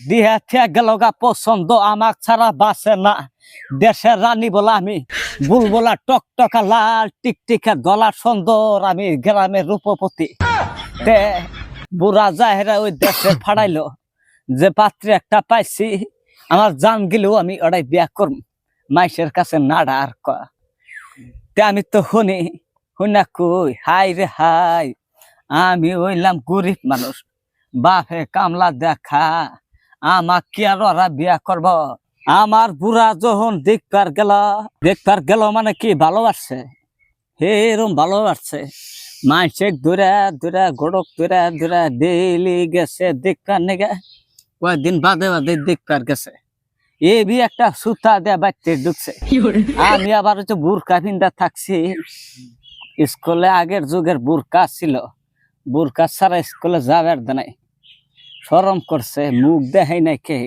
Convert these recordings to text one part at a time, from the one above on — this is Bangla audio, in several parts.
দিহা থিয়া গেল গা পছন্দ আমাক ছাড়া বাসে না। দেশের রানী বলা আমি বুলবুলা টকটকা, লাল টিকটিকা গলা সুন্দর আমি গ্রামের রূপপতি তে বুড়া জাহেরা ওই দেশে ফাড়াইলো, যে পাত্রে একটা পাইছি, আমার জান গেলেও আমি ওটাই বিয়া করম, মাইসের কাছে নাড়া আর কয়া তে আমি তো শুনি, শুনা কই হাই রে হাই আমি হইলাম গরিব মানুষ, বাপে কামলা দেখা আমাক কি আর ওরা বিয়া করব। আমার বুড়া যখন দেখবার গেল দেখবার গেল মানে কি ভালোবাসছে? এরম ভালোবাসছে। মাইসে দূরে দূরে গড়ক দূরে দূরে ডেইলি গেছে দেখবার নেগে। কয়েকদিন বাদে বাদে দেখবার গেছে। এ বি একটা সুতা দেয়া বাচ্চা ঢুকছে। আমি আবার হচ্ছে বুরকা পিন্দা থাকছি। স্কুলে আগের যুগের বুরকা ছিল। বুরকা ছাড়া স্কুলে যাবার নাই। সরম করছে, মুখ দেখাই নাই কে?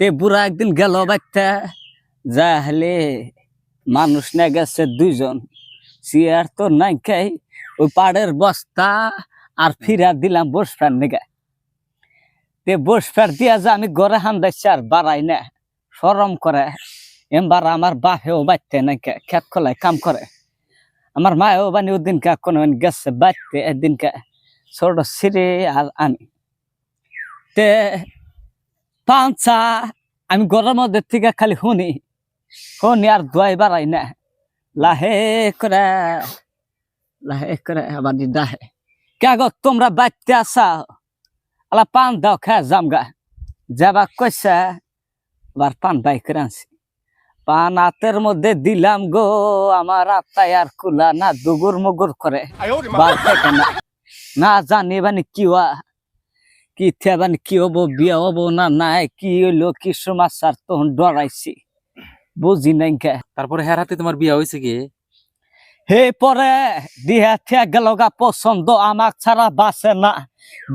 তে বুড়া একদিন গেল বাচ্চা যা হলে মানুষ না গেছে দুইজন। চেয়ার তো নাই খাই ওই পাড়ের বস্তা আর ফিরা দিলাম বসফার নেগে। তে বসফার দিয়া যে আমি ঘরে হান্দাইছি আর বাড়াই না। সরম করে। এমবার আমার বাপেও বাড়তে নাকি খেত খোলায় কাম করে। আমার মায়েও বানি ওদিনকে কোনো গেছে বাড়তে একদিনকে ছোট সিরে আর আমি তে পাঁচা আমি ঘরের মধ্যে থেকে খালি শুনি। শুনি আর দোয়াই বাড়াই না। লাহে করে লাহে করে আবার কে গো তোমরা বাড়তে আসা আলা পান দাও খা জামগা যাবা কইসা আবার পান বাই করে আনছি। পান হাতের মধ্যে দিলাম গো আমার আত্মায় আর কুলা না দুগুর মুগুর করে। না। জানি বানি কি হওয়া কি থে বানি কি হব বিয়ে হব না নাই কি হইল কি সমাচার তখন ডরাইছি। বুঝি নাই তারপরে হ্যার হাতে তোমার বিয়া হয়েছে কি? হে পরে দিহা থিয়া গেল গা পছন্দ আমাক ছাড়া বাসে না।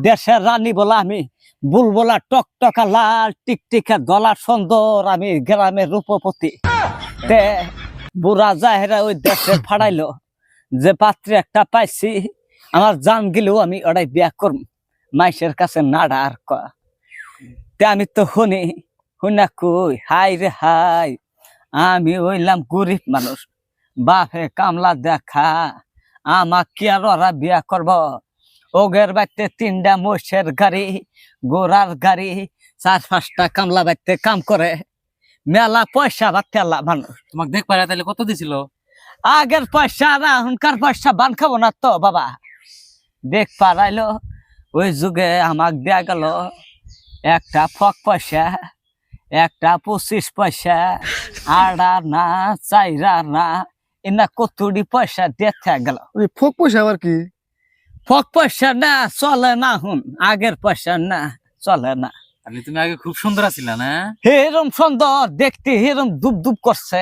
দেশের রানী বলা আমি বুলবুলা টকটকা লাল টিকটিকা গলা সুন্দর আমি গ্রামের রূপপতি তে বুড়া জাহেরা ওই দেশে ফাড়াইলো যে পাত্রে একটা পাইছি আমার জান গেলেও আমি ওটাই বিয়া করম। মাইসের কাছে নাড়া আর কয়া তে আমি তো শুনি শুনা কই হাই রে হাই আমি হইলাম গরিব মানুষ বাপে কামলা দেখা আমাক কি আর ওরা বিয়া করব। ওগের বাড়িতে তিনটা মোষের গাড়ি গোড়ার গাড়ি চার পাঁচটা কামলা বাড়িতে কাম করে। মেলা পয়সা বা তেলা মানুষ। তোমাকে দেখ পারে তাহলে কত দিছিল? আগের পয়সা আর এখনকার পয়সা বান খাব না তো বাবা। দেখ পারাইলো ওই যুগে আমাক দেয়া গেল একটা ফক পয়সা একটা পঁচিশ পয়সা আড়া না চাইরা না এনা কতুড়ি পয়সা দিয়ে গেল। ওই ফোক পয়সা আবার কি? ফক পয়সা না চলে না হুন আগের পয়সা না চলে না। তুমি আগে খুব সুন্দর আছিলা না? হেরম সুন্দর দেখতে হেরম দুব দুব করছে।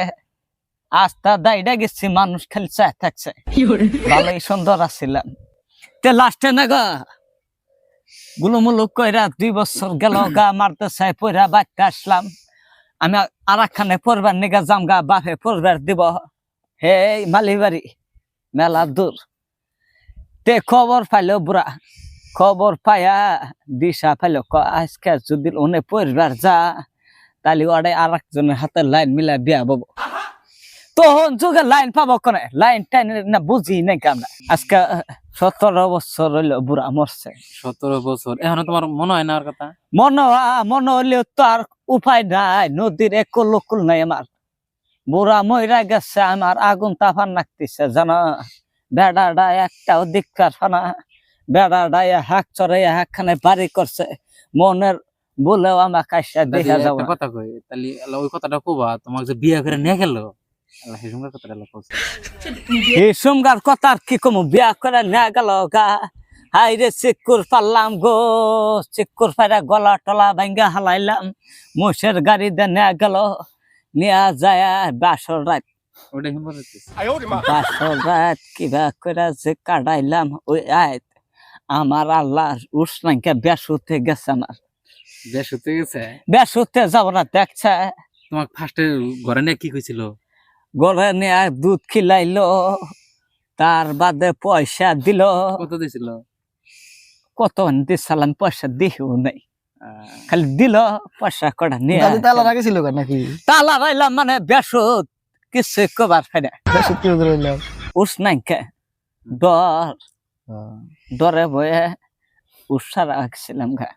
আস্তা দাইডা গেছি মানুষ খালি চায় থাকছে। ভালোই সুন্দর আছিলাম। তে লাস্টে না গা গুলুমুলু কইরা দুই বছর গেল, গা মারতে চাই পয়রা বাচ্চা আসলাম। আমি আর একখানে পড়বার নিগা যাম, গা বাপে পড়বার দিব। হে মালিবাড়ি, মেলা দূর। তে খবর পাইলো বুড়া, খবর পায়া দিশা পাইলো, ক, আজকে যদি ওনে পড়বার যা, তাহলে ওটাই আর একজনের হাতে লাইন মিলা বিয়া বব। তখন যুগে লাইন পাবো কনে? লাইন টাইন না বুঝি নাই কামনা? আজকে সতেরো বছর হইল বুড়া মরছে। সতেরো বছর। এখনও তোমার মনে হয় না আর কথা? মনে মনে হলেও তো আর উপায় নাই। নদীর একল কুল নাই আমার। বুড়া ময়রা গেছে আমার আগুন তাফান লাগতেছে জানা? বেড়াটা একটাও দিককার না। বেড়াটা হাক চড়াই হাকখানে বাড়ি করছে। মনের বলেও আমার আসা দেখা যাব কথা কই তাহলে ওই কথাটা কবা তোমাকে যে বিয়া করে নিয়ে গেল? সোমগার কথা আর কি কম? বিয়া করে নিয়ে গেল গা। হাই রে চিকুর পারলাম গো। চিকুর পাইরা গলা টলা ভাঙ্গা হালাইলাম। মোষের গাড়ি নিয়ে গেল। নিয়ে যায় বাসর রাত। ওটাই শুনব না তো। বাসর রাত কিবা করে যে কাটাইলাম ওই আয় আমার আল্লাহ উস নাইকা বেশ হতে গেছে আমার। বেশ হতে গেছে? বেশ হতে যাব না দেখছে। তোমাকে ফার্স্টে ঘরে নিয়ে কি কইছিল? গড়ে নিয়ে দুধ খিলাইলো তার বাদে পয়সা দিল। কত দিছিল? কত দিছিলাম পয়সা দিও নাই। খালি দিল পয়সা কটা নিয়ে তালা রাখেছিল নাকি? তালা রাইলাম মানে বেসুদ কিছু কবার না কি রইলাম উস নাই কে? ডর ডরে বয়ে উৎসাহ রাখছিলাম গা।